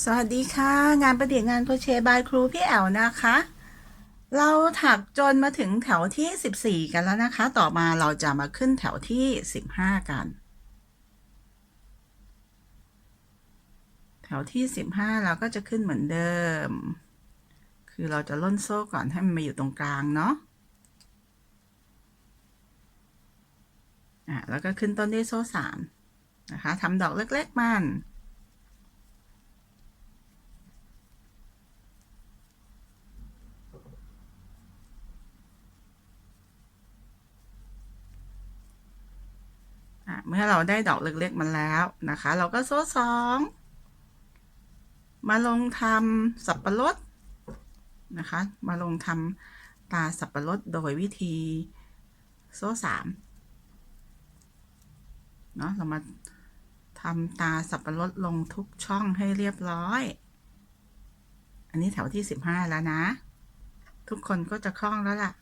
สวัสดีค่ะ งานประดิษฐ์งานโครเชต์บายครูพี่แอลนะคะ เราถักจนมาถึงแถวที่ 14 กันแล้วนะคะ ต่อมาเราจะมาขึ้นแถวที่ 15 กัน แถวที่ 15 เราก็จะขึ้นเหมือนเดิม คือเราจะล่นโซ่ก่อนให้มันมาอยู่ตรงกลางเนาะอะแล้วก็ขึ้นต้นด้วยโซ่3นะคะทำดอกเล็กๆมัน เมื่อเราได้ดอกเล็กๆมันแล้วนะคะ เราก็โซ่สองมาลงทำสับปะรดนะคะ มาลงทำตาสับปะรดโดยวิธีโซ่สามเนาะเรามาทำตาสับปะรดลงทุกช่องให้เรียบร้อย อันนี้แถวที่สิบห้าแล้วนะ ทุกคนก็จะคล่องแล้วล่ะ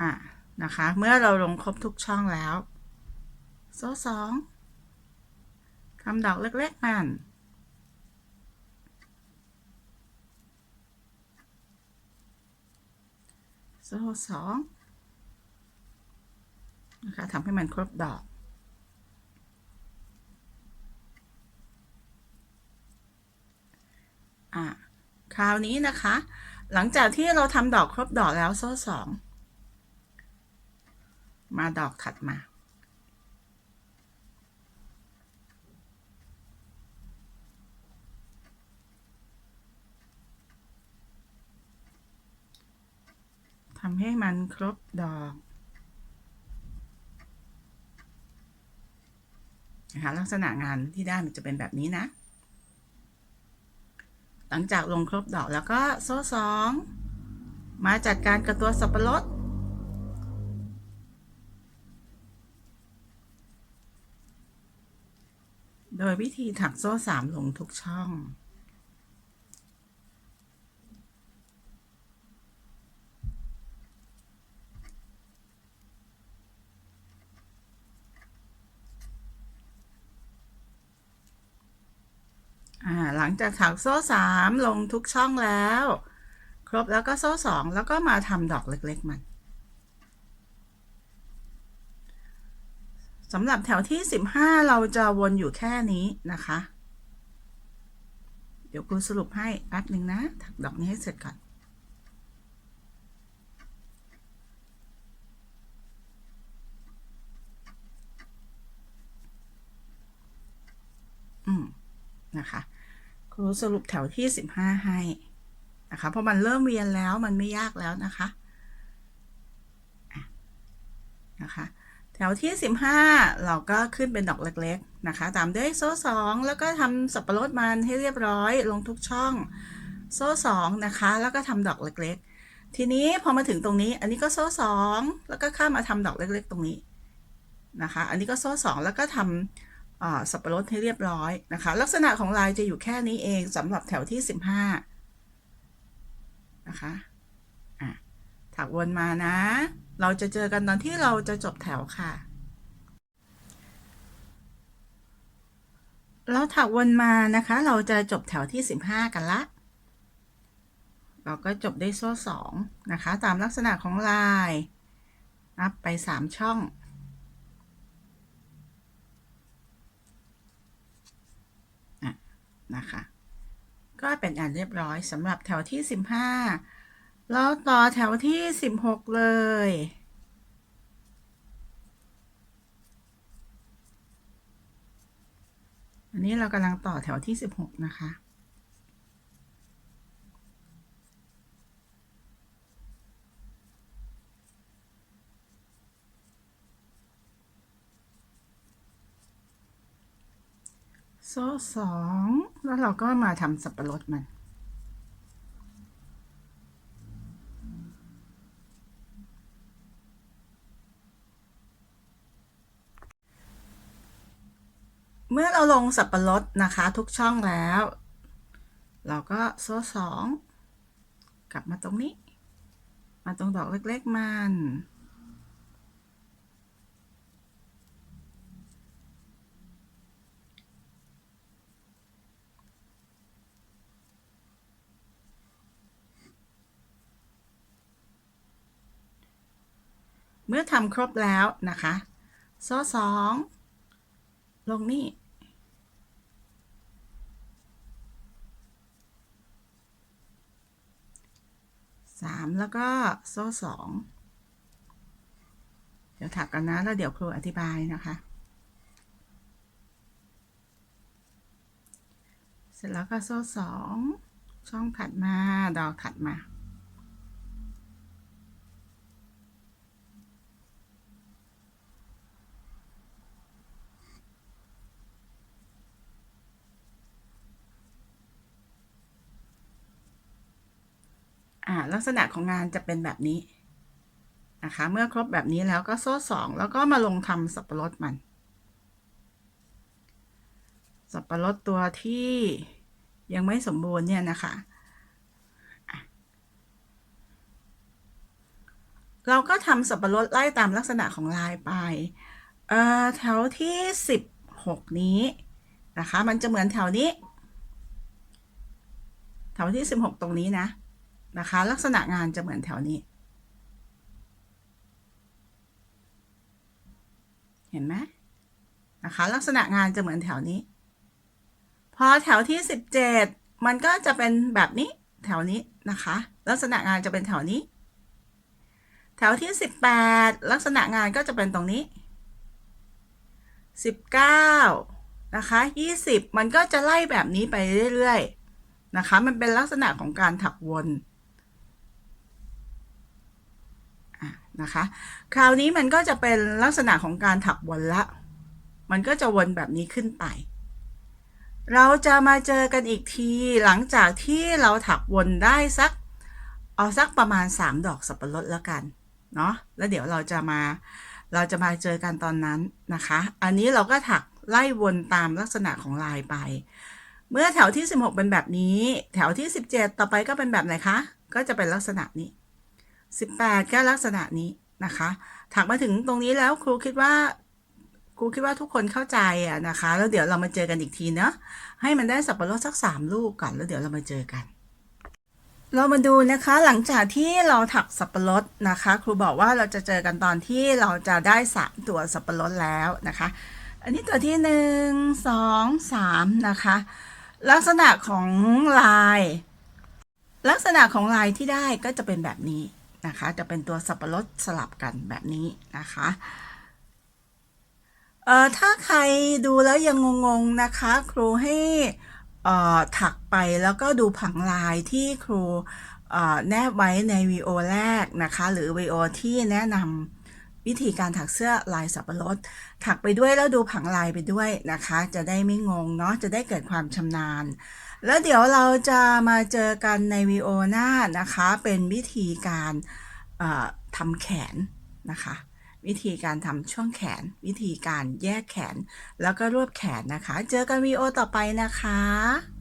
อะนะคะ เมื่อเราลงครบทุกช่องแล้ว โซ่สองทำดอกเล็กๆมันโซ่สองนะคะทำให้มันครบดอกอะคราวนี้นะคะ หลังจากที่เราทำดอกครบดอกแล้วโซ่สอง มาดอกถัดมา ทำให้มันครบดอกนะคะลักษณะงานที่ได้มันจะเป็นแบบนี้นะ หลังจากลงครบดอกแล้วก็โซ่สอง มาจัดการกับตัวสับปะรด โดยวิธีถักโซ่สามลงทุกช่องอ่าหลังจากถักโซ่สามลงทุกช่องแล้ว ครบแล้วก็โซ่สองแล้วก็มาทำดอกเล็กๆมัน สำหรับแถวที่ 15 เราจะวนอยู่แค่นี้นะคะ เดี๋ยวครูสรุปให้แป๊บหนึ่งนะถักดอกนี้ให้เสร็จก่อน อืม นะคะ ครูสรุปแถวที่ 15 ให้ นะคะ เพราะมันเริ่มเวียนแล้วมันไม่ยากแล้วนะคะอะนะคะ แถวที่ 15 เราก็ขึ้นเป็นดอกเล็กๆนะคะ ตามด้วยโซ่2แล้วก็ทำสับปะรดมันให้เรียบร้อยลงทุกช่องโซ่2นะคะ แล้วก็ทำดอกเล็กๆ ทีนี้พอมาถึงตรงนี้ อันนี้ก็โซ่2แล้วก็ข้ามมาทำดอกเล็กๆ ตรงนี้นะคะ อันนี้ก็โซ่2แล้วก็ทำสับปะรดให้เรียบร้อยนะคะ ลักษณะของลายจะอยู่แค่นี้เองสำหรับแถวที่ 15 นะคะ อะถักวนมานะ เราจะเจอกันตอนที่เราจะจบแถวค่ะเราถักวนมานะคะ เราจะจบแถวที่ 15 กันละ เราก็จบได้โซ่2นะคะ ตามลักษณะของลาย นับไป 3 ช่องอะนะคะ ก็เป็นอันเรียบร้อยสำหรับแถวที่ 15 แล้วต่อแถวที่16เลย อันนี้เรากำลังต่อแถวที่16นะคะ โซ่สอง แล้วเราก็มาทำสับปะรดมัน มื่อเราลงสับปะรดนะคะ ทุกช่องแล้ว เราก็โซ่สองกลับมาตรงนี้ มาตรงดอกเล็ก ๆ มัน เมื่อทำครบแล้วนะคะ โซ่สองลงนี่ สามแล้วก็โซ่สองเดี๋ยวถักกันนะ แล้วเดี๋ยวครูอธิบายนะคะ เสร็จแล้วก็โซ่สองช่องถัดมาดอกถัดมา ลักษณะของงานจะเป็นแบบนี้นะคะ เมื่อครบแบบนี้แล้วก็โซ่สองแล้วก็มาลงทำสับปะรดมัน สับปะรดตัวที่ยังไม่สมบูรณ์เนี่ยนะคะอะเราก็ทำสับปะรดไล่ตามลักษณะของลายไป เอ่อแถวที่ 16 นี้นะคะ มันจะเหมือนแถวนี้ แถวที่ 16 ตรงนี้นะ นะคะ ลักษณะงานจะเหมือนแถวนี้ เห็นไหมนะคะ ลักษณะงานจะเหมือนแถวนี้ พอแถวที่ 17 มันก็จะเป็นแบบนี้แถวนี้นะคะ ลักษณะงานจะเป็นแถวนี้ แถวที่ 18 ลักษณะงานก็จะเป็นตรงนี้ 19 นะคะ 20 มันก็จะไล่แบบนี้ไปเรื่อยๆนะคะ มันเป็นลักษณะของการถักวน นะคะ คราวนี้มันก็จะเป็นลักษณะของการถักวนละ มันก็จะวนแบบนี้ขึ้นไป เราจะมาเจอกันอีกทีหลังจากที่เราถักวนได้สัก เอาสักประมาณ 3 ดอกสับปะรดแล้วกัน เนาะแล้วเดี๋ยวเราจะมา เราจะมาเจอกันตอนนั้นนะคะ อันนี้เราก็ถักไล่วนตามลักษณะของลายไป เมื่อแถวที่ 16 เป็นแบบนี้ แถวที่ 17 ต่อไปก็เป็นแบบไหนคะ ก็จะเป็นลักษณะนี้ 18 ก็ลักษณะนี้นะคะถักมาถึงตรงนี้แล้วครูคิดว่าครูคิดว่าทุกคนเข้าใจอะนะคะ แล้วเดี๋ยวเรามาเจอกันอีกทีเนาะให้มันได้สับปะรดสัก3ลูกก่อนแล้วเดี๋ยวเรามาเจอกัน เรามาดูนะคะหลังจากที่เราถักสับปะรดนะคะ ครูบอกว่าเราจะเจอกันตอนที่เราจะได้สามตัวสับปะรดแล้วนะคะ อันนี้ตัวที่หนึ่งสองสามนะคะ ลักษณะของลาย ลักษณะของลายที่ได้ก็จะเป็นแบบนี้ นะคะ จะเป็นตัวสับปะรดสลับกันแบบนี้นะคะเอ่อถ้าใครดูแล้วยังงงๆนะคะ ครูให้เอ่อถักไปแล้วก็ดูผังลายที่ครูเอ่อแนบไว้ในวีโอแรกนะคะ หรือวีโอที่แนะนำ วิธีการถักเสื้อลายสับปะรด ถักไปด้วยแล้วดูผังลายไปด้วยนะคะ จะได้ไม่งงเนาะจะได้เกิดความชำนาญ แล้วเดี๋ยวเราจะมาเจอกันในวีโอหน้านะคะ เป็นวิธีการทำแขนนะคะ วิธีการทำช่วงแขน วิธีการแยกแขน แล้วก็รวบแขนนะคะ เจอกันวีโอต่อไปนะคะ